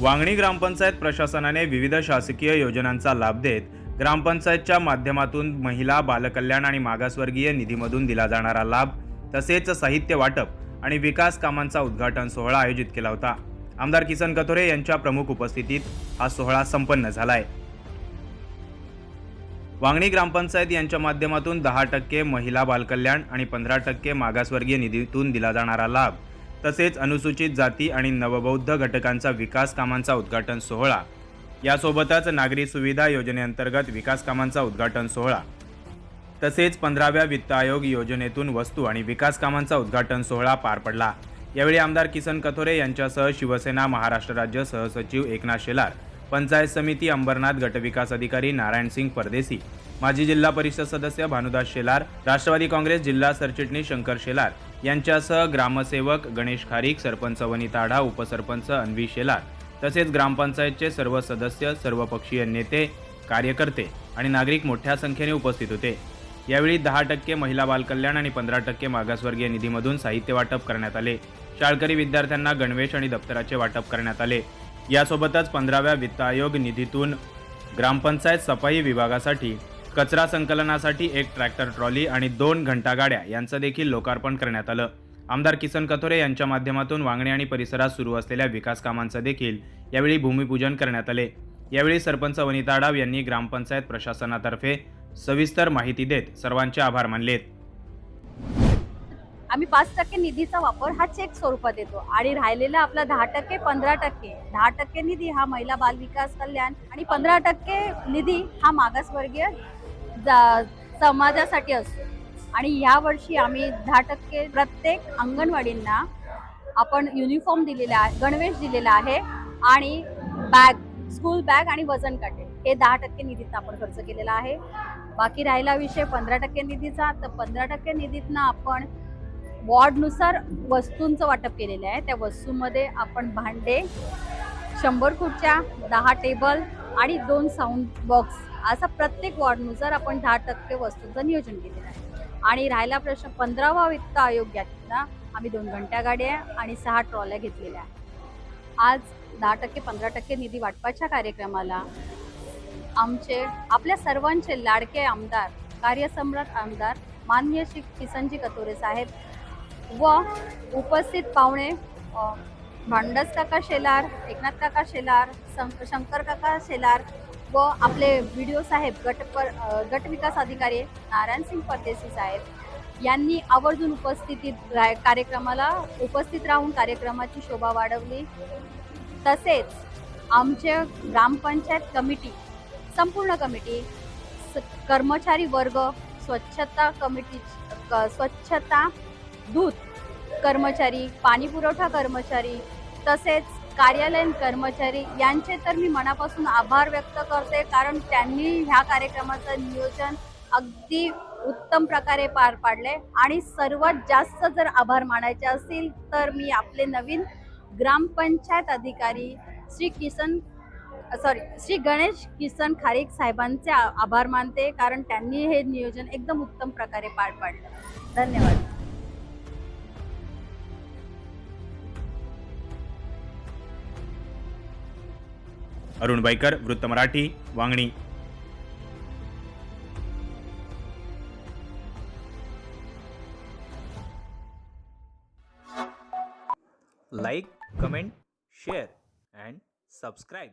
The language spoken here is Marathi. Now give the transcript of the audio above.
वांगणी ग्रामपंचायत प्रशासनाने विविध शासकीय योजनांचा लाभ देत ग्रामपंचायतच्या माध्यमातून महिला बालकल्याण आणि मागासवर्गीय निधीमधून दिला जाणारा लाभ तसेच साहित्य वाटप आणि विकास कामांचा उद्घाटन सोहळा आयोजित केला होता. आमदार किसन कथोरे यांच्या प्रमुख उपस्थितीत हा सोहळा संपन्न झाला आहे वांगणी ग्रामपंचायत यांच्या माध्यमातून दहा टक्के महिला बालकल्याण आणि पंधरा टक्के मागासवर्गीय निधीतून दिला जाणारा लाभ तसेच अनुसूचित जाती आणि नवबौद्ध घटकांचा विकास कामांचा उद्घाटन सोहळा. यासोबतच नागरी सुविधा योजनेअंतर्गत विकास कामांचा उद्घाटन सोहळा तसेच पंधराव्या वित्त आयोग योजनेतून वस्तू आणि विकास कामांचा उद्घाटन सोहळा पार पडला. यावेळी आमदार किसन कथोरे यांच्यासह शिवसेना महाराष्ट्र राज्य सहसचिव एकनाथ शेलार पंचायत समिती अंबरनाथ गटविकास अधिकारी नारायण सिंग परदेसी माजी जिल्हा परिषद सदस्य भानुदास शेलार राष्ट्रवादी काँग्रेस जिल्हा सरचिटणीस शंकर शेलार यांच्यासह ग्रामसेवक गणेश खारीक सरपंच वनिता आढा उपसरपंच अन्वी शेलार तसेच ग्रामपंचायतचे सर्व सदस्य सर्वपक्षीय नेते कार्यकर्ते आणि नागरिक मोठ्या संख्येने उपस्थित होते. यावेळी दहा टक्के महिला बालकल्याण आणि पंधरा टक्के मागासवर्गीय निधीमधून साहित्य वाटप करण्यात आले. शाळकरी विद्यार्थ्यांना गणवेश आणि दप्तराचे वाटप करण्यात आले. यासोबतच पंधराव्या वित्त आयोग निधीतून ग्रामपंचायत सफाई विभागासाठी कचरा संकलनासाठी एक ट्रॅक्टर ट्रॉली आणि दोन घंटागाड्या यांचं देखील लोकार्पण करण्यात आलं. आमदार किसन कथोरे यांच्या माध्यमातून वांगणे आणि परिसरात सुरू असलेल्या विकास कामांचं देखील यावेळी भूमिपूजन करण्यात आले. यावेळी सरपंच वनिता आडाव यांनी ग्रामपंचायत प्रशासनातर्फे सविस्तर माहिती देत सर्वांचे आभार मानलेत. आम्ही पाच टक्के निधीचा वापर हा चेक स्वरूपात देतो. आणि राहिलेला आपला दहा टक्के पंधरा टक्के. दहा टक्के निधी हा महिला बाल विकास कल्याण आणि पंधरा टक्के निधी हा मागासवर्गीय जा- समाजासाठी असतो. आणि ह्या वर्षी आम्ही दहा टक्के प्रत्येक अंगणवाडींना आपण युनिफॉर्म दिलेला आहे गणवेश दिलेला आहे आणि बॅग स्कूल बॅग आणि वजन काटे. हे दहा टक्के निधीतनं आपण खर्च केलेला आहे. बाकी राहिला विषय पंधरा टक्के निधीचा तर पंधरा टक्के निधीतनं आपण वॉर्डनुसार वस्तूंचं वाटप केलेलं आहे. त्या वस्तूंमध्ये आपण भांडे शंभर खुर्च्या दहा टेबल आणि दोन साऊंड बॉक्स असा प्रत्येक वॉर्डनुसार आपण दहा टक्के वस्तूंचं नियोजन केलेलं आहे. आणि राहिला प्रश्न पंधरावा वित्त आयोग यातनं आम्ही दोन घंट्या गाड्या आणि सहा ट्रॉल्या घेतलेल्या आहेत. आज दहा टक्के पंधरा टक्के निधी वाटपाच्या कार्यक्रमाला आमचे आपल्या सर्वांचे लाडके आमदार कार्यसम्राट आमदार माननीय श्री किसनजी कतोरे साहेब व उपस्थित पाहुणे भांडस काका शेलार एकनाथ काका शेलार शं- शंकर काका शेलार व आपले व्हिडिओ साहेब गट पर गट विकास अधिकारी नारायण सिंग परदेसी साहेब यांनी आवर्जून उपस्थितीत रा- कार्यक्रमाला उपस्थित राहून कार्यक्रमाची शोभा वाढवली. तसेच आमचे ग्रामपंचायत कमिटी संपूर्ण कमिटी स- कर्मचारी वर्ग स्वच्छता कमिटी क- स्वच्छता दूत कर्मचारी पाणी पुरवठा कर्मचारी तसेच कार्यालयीन कर्मचारी यांचे तर मी मनापासून आभार व्यक्त करते कारण त्यांनी ह्या कार्यक्रमाचं नियोजन अगदी उत्तम प्रकारे पार पाडले. आणि सर्वात जास्त जर आभार मानायचे असतील तर मी आपले नवीन ग्रामपंचायत अधिकारी श्री किसन सॉरी श्री गणेश किसन खारीक साहेबांचे आभार मानते कारण त्यांनी हे नियोजन एकदम उत्तम प्रकारे पार पाडलं. धन्यवाद. अरुण बाईकर वृत्त Marathi Vangani. Like comment share and subscribe